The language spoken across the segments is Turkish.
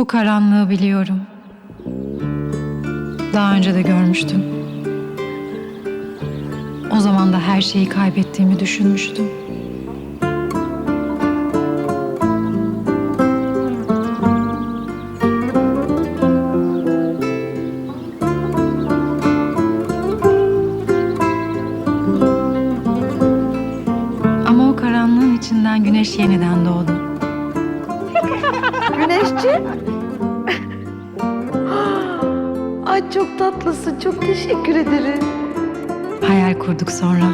Bu karanlığı biliyorum. Daha önce de görmüştüm. O zaman da her şeyi kaybettiğimi düşünmüştüm. Ama o karanlığın içinden güneş yeniden doğdu. Güneşciğim. Ay çok tatlısın. Çok teşekkür ederim. Hayal kurduk sonra.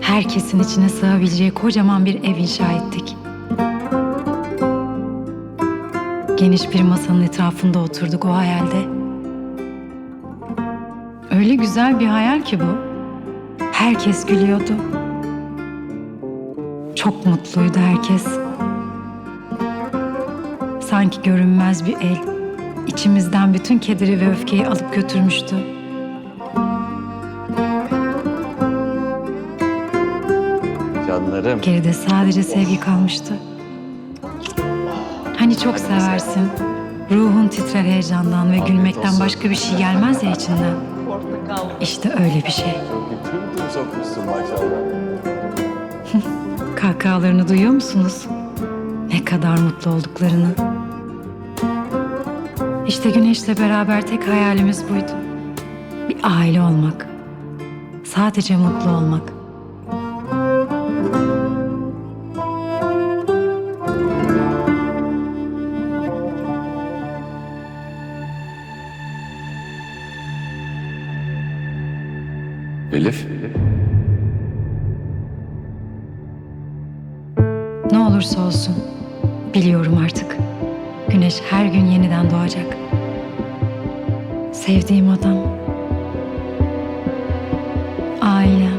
Herkesin içine sığabileceği kocaman bir ev inşa ettik. Geniş bir masanın etrafında oturduk o hayalde. Öyle güzel bir hayal ki bu. Herkes gülüyordu. Çok mutluydu herkes. Sanki görünmez bir el içimizden bütün kederi ve öfkeyi alıp götürmüştü. Canlarım. Geride sadece sevgi kalmıştı. Hani çok seversin. Ruhun titrer heyecandan ve gülmekten başka bir şey gelmez ya içinden. İşte öyle bir şey. Kahkahalarını duyuyor musunuz? Ne kadar mutlu olduklarını. İşte Güneş'le beraber tek hayalimiz buydu. Bir aile olmak. Sadece mutlu olmak. Elif. Ne olursa olsun biliyorum artık. Güneş her gün yeniden doğacak. Sevdiğim adam. Ailem.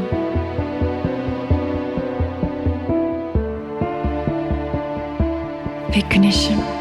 Ve güneşim.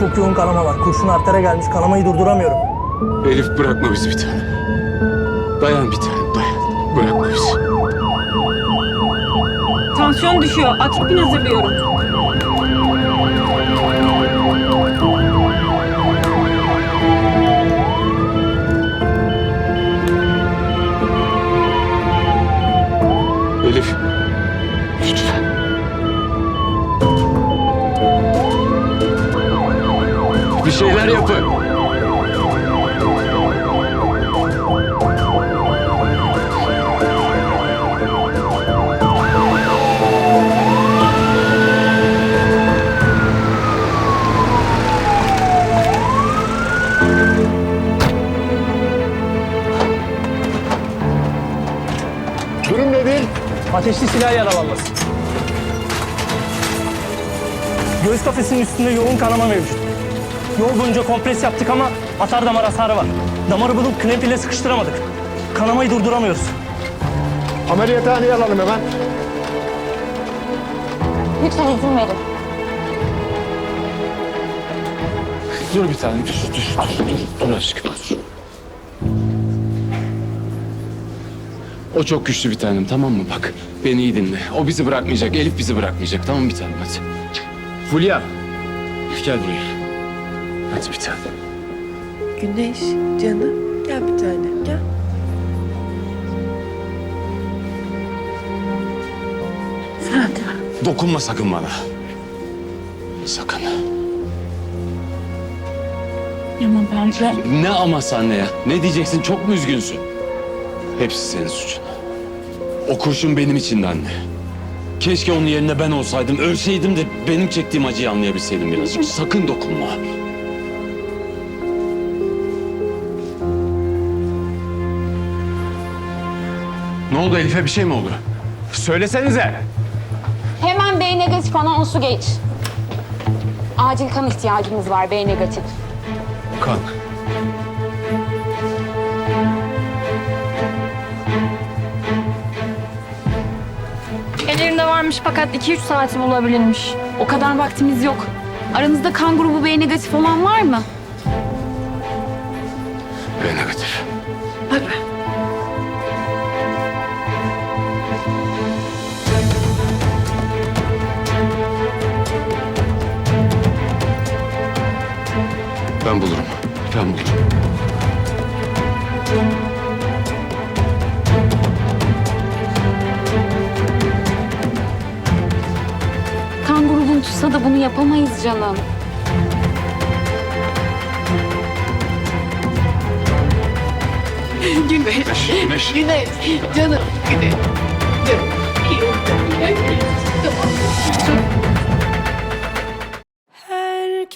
Çok yoğun kanama var. Kurşun artere gelmiş. Kanamayı durduramıyorum. Elif bırakma bizi bir tane. Dayan bir tane dayan. Bırakma bizi. Tansiyon düşüyor. Atropin hazırlıyorum. Şeyler yapın. Ateş ateşli silah yaralanması. Göğüs kafesinin üstünde yoğun kanama mevcut. Yol boyunca kompres yaptık ama atar damar hasarı var. Damarı bulup knep ile sıkıştıramadık. Kanamayı durduramıyoruz. Ameliyathaneye alalım hemen. Lütfen izin verin. Dur bir tane, dur, dur, dur, dur, dur aşkım, dur. O çok güçlü bir tanem, tamam mı? Bak, beni iyi dinle. O bizi bırakmayacak, Elif bizi bırakmayacak. Tamam bir tanem, hadi. Fulya, gel buraya. Hadi bir tanem. Güneş canım gel bir tane gel. Dokunma sakın bana. Sakın. Ama bence... Ne aması anne ya? Ne diyeceksin? Çok mu üzgünsün? Hepsi senin suçun. O kurşun benim içindi anne. Keşke onun yerine ben olsaydım, ölseydim de benim çektiğim acıyı anlayabilseydim birazcık. Sakın dokunma. Ne oldu Elif'e bir şey mi oldu? Söylesenize. Hemen B negatif anonsu geç. Acil kan ihtiyacımız var B negatif. Kan. Ellerinde varmış fakat 2-3 saati bulabilirmiş. O kadar vaktimiz yok. Aranızda kan grubu B negatif olan var mı? Ve negatif. Ben bulurum. Ben bulurum. Kan grubun tutsa da bunu yapamayız canım. Güneş. Güneş canım Güneş.